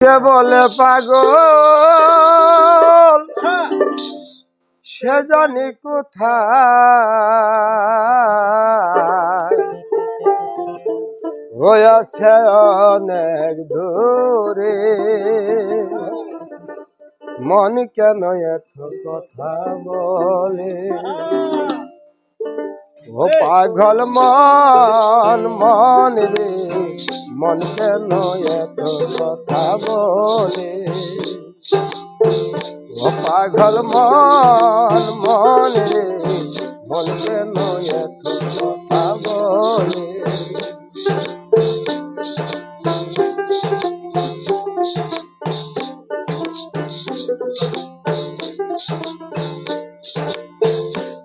কে বলে পাগল? সে জানি রয়েছে অনেক দূরে। মন কেন এত কথা বলে? ও পাগল মন মন রে। মন কেন এত কথা বলে। ও পাগল মন মন রে, মন কেন এত কথা বলে।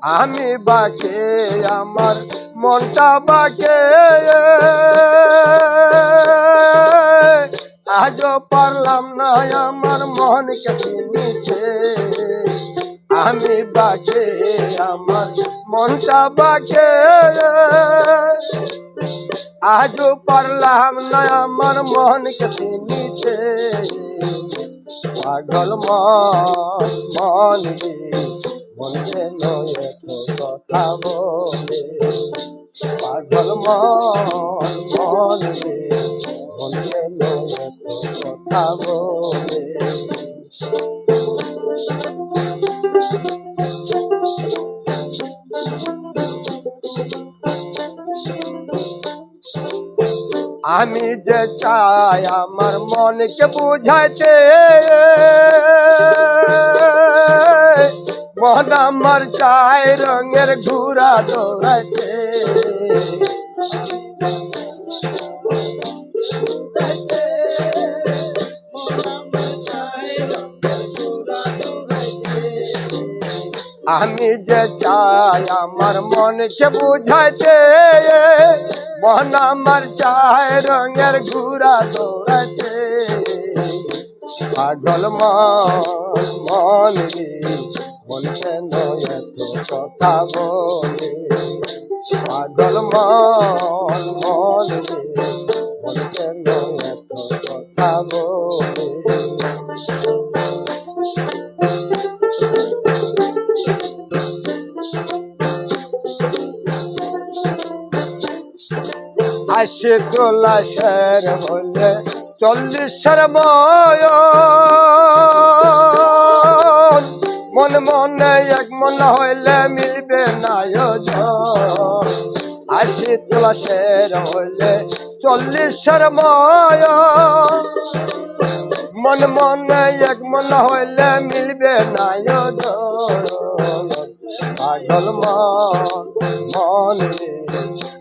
আমি বাকে, আমার মনটা বাকে। আজও পারলাম না আমার মনকে চিনিতে আমি বাকে আমার মনটা বাকে আজও পারলাম না আমার মনকে চিনিতে পাগল মন মন মনে নয় কথা বলে। পাগল মন বলে আমি যে চাই আমার মনকে বুঝাইতে মন আমার চাই রঙের ঘুরা দৌড়াইতে। আমি যে চাই, আমার মনকে বুঝাইতে, মন আমার চাই, রঙের ঘুরা দৌড়াইতে পাগল মন রে, মন কথা বলে? পাগল মন মন রে আসে দোলাশের হলে চল্লিশের বয়স মন মনে এক মন হইলে মিলবে না আসি দোলাশের হলে চল্লিশের বয়স মন মনে এক মন হইলে মিলবে না পাগল মন মন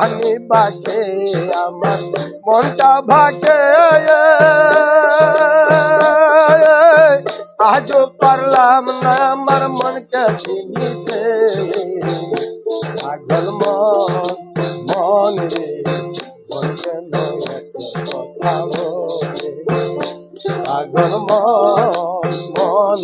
আমি বাকে, আমার মনটা ভাগে। আজও পারলাম না আমার মনকে চিনিতে। পাগল মন মন পাগল মন মন